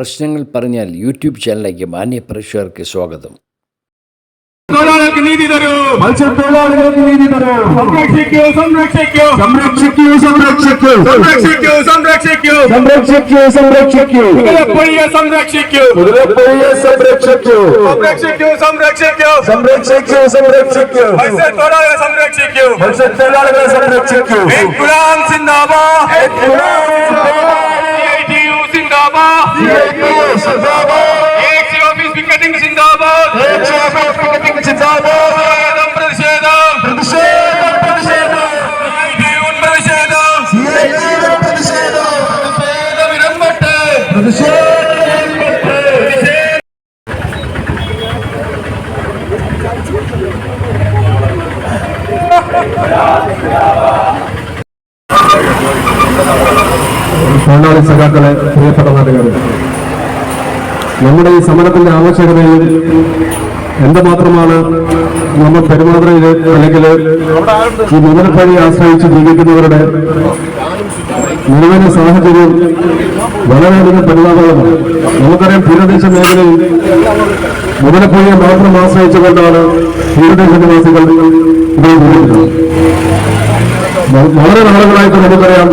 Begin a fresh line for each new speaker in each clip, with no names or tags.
പ്രശ്നങ്ങൾ പറഞ്ഞാൽ യൂട്യൂബ് ചാനലിലേക്ക് മാന്യ പ്രേക്ഷകർക്ക് സ്വാഗതം.
തൊഴിലാളികൾക്ക് നീതി തരൂ.
മത്സ്യത്തൊഴിലാളികൾക്ക് നീതി തരൂ.
സംരക്ഷിക്കൂ സംരക്ഷിക്കൂ.
സംരക്ഷിക്കൂ സംരക്ഷിക്കൂ.
സംരക്ഷിക്കൂ സംരക്ഷിക്കൂ.
സംരക്ഷിക്കൂ സംരക്ഷിക്കൂ.
മുതലപ്പൊഴിയെ സംരക്ഷിക്കൂ.
മുതലപ്പൊഴിയെ സംരക്ഷിക്കൂ.
സംരക്ഷിക്കൂ സംരക്ഷിക്കൂ.
സംരക്ഷിക്കൂ സംരക്ഷിക്കൂ.
മത്സ്യത്തൊഴിലാളികളെ സംരക്ഷിക്കൂ.
മത്സ്യത്തൊഴിലാളികളെ സംരക്ഷിക്കൂ.
ഗുലാം സിന്ദാബാദ്.
തൊഴിലാളി സഖാക്കളെ പ്രിയപ്പെട്ട നാട്ടുകാരെ നമ്മുടെ ഈ സമരത്തിന്റെ ആവശ്യകതയിൽ എന്തുമാത്രമാണ് നമ്മൾ പെരുമാതിരയിൽ അല്ലെങ്കിൽ ഈ മുതലപ്പഴി ആശ്രയിച്ച് ജീവിക്കുന്നവരുടെ മുഴുവൻ സാഹചര്യം വളരെയധികം പരിതാപകരമാണ്. നമുക്കറിയാം തീരദേശ മേഖലയിൽ മുതലപ്പുഴയെ മാത്രം ആശ്രയിച്ചുകൊണ്ടാണ് തീരദേശ നിവാസികൾ വ- വളരെ നാളുകളായിട്ട് നമുക്കറിയാം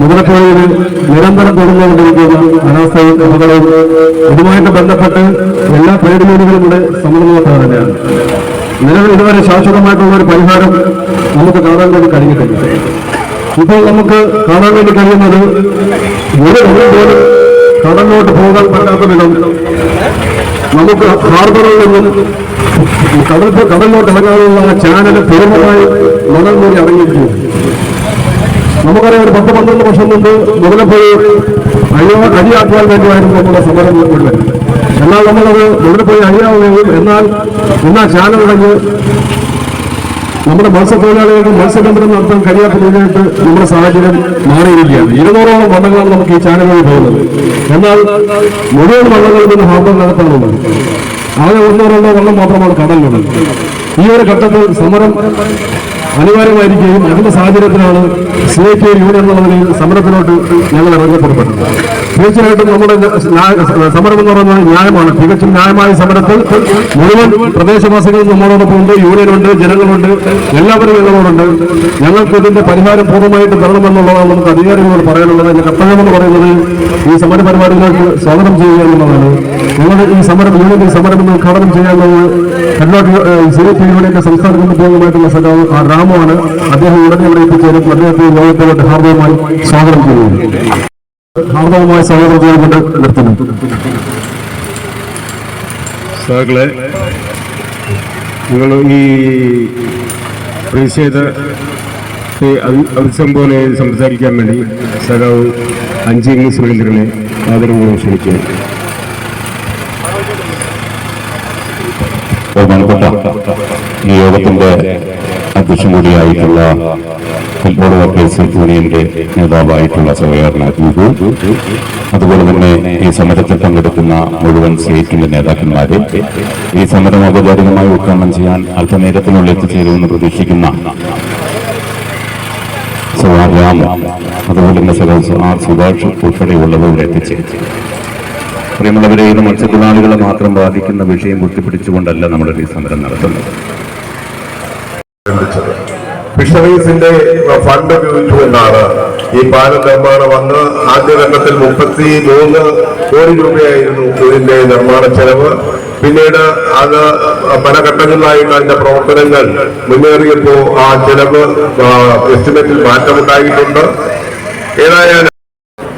മുതലപ്പുഴയിൽ നിരന്തരം തുടർന്നുകൊണ്ടിരിക്കുന്ന അനാസ്ഥയും അപകടവും ഇതുമായിട്ട് ബന്ധപ്പെട്ട് എല്ലാ ട്രേഡ് യൂണിയനുകളും ഇവിടെ സമ്മതമാക്കാൻ തന്നെയാണ്. നിലവിൽ ഇതുവരെ ശാശ്വതമായിട്ടുള്ള ഒരു പരിഹാരം നമുക്ക് കാണാൻ വേണ്ടി കഴിഞ്ഞിട്ടില്ല. ഇപ്പോൾ നമുക്ക് കാണാൻ വേണ്ടി കഴിയുന്നത് ഒരു പോലും കടലിലോട്ട് പോകാൻ പറ്റാത്ത വിധം നമുക്ക് ഹാർബറിൽ നിന്നും കടൽ കടലിലോട്ട് ഇറങ്ങാനുള്ള ചാനൽ പൂർണമായി മണൽ മൂടി ഇറങ്ങിയിരിക്കുന്നു. നമുക്കറിയാം ഒരു പത്ത് പന്ത്രണ്ട് വർഷം മുമ്പ് മുതലപ്പോയി അയ്യോ അടിയാക്കുവാൻ വേണ്ടിയായിരുന്നു നമ്മുടെ സമരം മുഴുവൻ. എന്നാൽ നമ്മളത് മുതലപ്പോയി അഴിയാവുകയും എന്നാൽ ചാനൽ ഇറങ്ങി നമ്മുടെ മത്സ്യത്തൊഴിലാളികൾക്ക് മത്സ്യബന്ധനം നടത്താൻ കഴിയാത്ത രീതിയിലേക്ക് നമ്മുടെ സാഹചര്യം മാറിയിരിക്കുകയാണ്. ഇരുന്നൂറോളം വള്ളങ്ങളാണ് നമുക്ക് ഈ ചാനലുകളിൽ പോകുന്നത്. എന്നാൽ മുഴുവൻ വള്ളങ്ങളിൽ നിന്ന് ഹാർബറിനകത്താണുള്ളത് ആകെ ഒന്നോ രണ്ടോ വള്ളം മാത്രമാണ് കടലിലുള്ളത്. ഈ ഒരു ഘട്ടത്തിൽ സമരം അനിവാര്യമായിരിക്കുകയും അതിന്റെ സാഹചര്യത്തിലാണ് സ്നേഹിക്കുകയും യൂണിയൻ എന്നുള്ള നിലയിൽ സമരത്തിലോട്ട് ഞങ്ങൾ ഇറങ്ങപ്പെടുന്നുണ്ട് തീർച്ചയായിട്ടും നമ്മുടെ സമരം എന്ന് പറയുന്നത് ന്യായമാണ്. തികച്ചും ന്യായമായ സമരത്തിൽ മുഴുവൻ പ്രദേശവാസികളും നമ്മളോടൊപ്പം ഉണ്ട് യൂണിയനുണ്ട് ജനങ്ങളുണ്ട് എല്ലാവരും ഞങ്ങളോടുണ്ട് ഞങ്ങൾക്ക് ഇതിന്റെ പരിഹാരം പൂർണമായിട്ട് തരണമെന്നുള്ളതാണ് നമുക്ക് അധികാരികളോട് പറയാനുള്ളത്. എന്റെ കർത്തവ്യമെന്ന് പറയുന്നത് ഈ സമര പരിപാടികൾക്ക് സ്വാഗതം ചെയ്യുക എന്നുള്ളതാണ്. ഞങ്ങളുടെ ഈ സമരം യൂണിയൻ ഈ സമരം എന്ന് ഉദ്ഘാടനം ചെയ്യാനുള്ളത് കർണാടക സി ടി യൂണിയന്റെ സംസ്ഥാന കമ്മിറ്റി അംഗമായിട്ടുള്ള സഖാവ് ആർ രാമുവാണ്. അദ്ദേഹം ഉടനെ ഇവിടെ എത്തിച്ചേരും. അദ്ദേഹത്തെ ഹാർദവുമായി ഹാർദവമായി സ്വാഗതം ചെയ്യുന്നു. നിർത്തുന്നു
സഹകളെ നിങ്ങൾ ഈ പ്രതിഷേധ അഭിസംബോധന ചെയ്ത് സംസാരിക്കാൻ വേണ്ടി സഖാവ് അഞ്ചിങ് സുരേന്ദ്രനെ ആദരവോടെ ക്ഷണിക്കുന്നു.
ബഹുമാനപ്പെട്ട ഈ യോഗത്തിന്റെ അധ്യക്ഷൻ കൂടിയായിട്ടുള്ള ഫുട്ബോൾ വർക്കേഴ്സ് യൂണിയന്റെ നേതാവായിട്ടുള്ള സഹകരണ ദീപു അതുപോലെ തന്നെ ഈ സമരത്തിൽ പങ്കെടുക്കുന്ന മുഴുവൻ സ്റ്റേറ്റിന്റെ നേതാക്കന്മാരെ ഈ സമരം ഔപചാരികമായി ഉദ്ഘാടനം ചെയ്യാൻ അല്പനേരത്തിനുള്ളിൽ എത്തിച്ചേരുമെന്ന് പ്രതീക്ഷിക്കുന്ന രാമ അതുപോലെ തന്നെ സഹോദരൻ ആർ സുഭാഷ് ഉൾപ്പെടെയുള്ളവർ എത്തിച്ചേരും പ്രിയമുള്ളവരെ ഇത് മത്സ്യത്തൊഴിലാളികളെ മാത്രം ബാധിക്കുന്ന വിഷയം കുത്തിപ്പിടിച്ചുകൊണ്ടല്ല നമ്മളൊരു സമരം നടത്തുന്നത്.
ഫിഷറീസിന്റെ ഫണ്ട് ഉപയോഗിച്ചു എന്നാണ് ഈ പാലം നിർമ്മാണം വന്ന് ആദ്യഘട്ടത്തിൽ മുപ്പത്തി മൂന്ന് കോടി രൂപയായിരുന്നു ഇതിന്റെ നിർമ്മാണ ചെലവ്. പിന്നീട് അത് പല ഘട്ടങ്ങളിലായിട്ട് അതിന്റെ പ്രവർത്തനങ്ങൾ മുന്നേറിയപ്പോ ആ ചെലവ് എസ്റ്റിമേറ്റിൽ മാറ്റമുണ്ടായിട്ടുണ്ട്. ഏതായാലും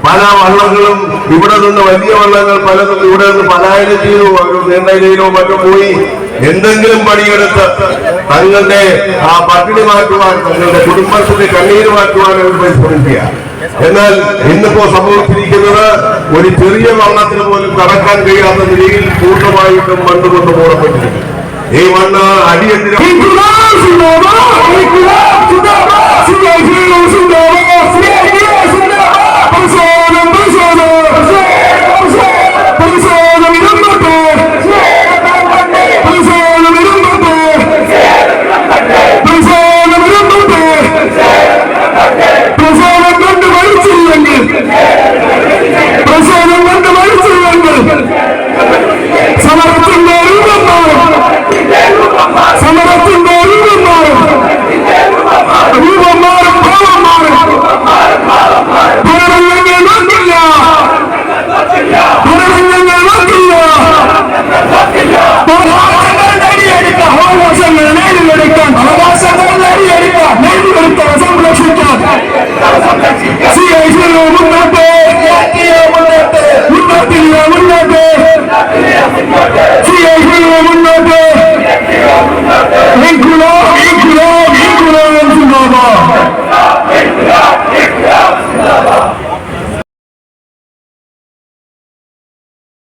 പല വള്ളങ്ങളും ഇവിടെ നിന്ന് വലിയ വള്ളങ്ങൾ പലതും ഇവിടെ നിന്ന് പലായനം ചെയ്തു നീണ്ടയിലോ മറ്റോ പോയി എന്തെങ്കിലും പണിയെടുത്ത് തങ്ങളുടെ ആ പട്ടിണി മാറ്റുവാൻ തങ്ങളുടെ കുടുംബത്തിന്റെ കണ്ണീര് മാറ്റുവാൻ അവർ പരിശ്രമിക്കുക. എന്നാൽ ഇന്നിപ്പോ സംഭവിച്ചിരിക്കുന്നത് ഒരു ചെറിയ വള്ളത്തിന് പോലും കടക്കാൻ കഴിയാത്ത നിലയിൽ പൂർണമായിട്ടും മണ്ണ് കൊണ്ട് മൂടപ്പെട്ടിരിക്കുന്നു. ഈ മണ്ണ് അടിയന്തിരം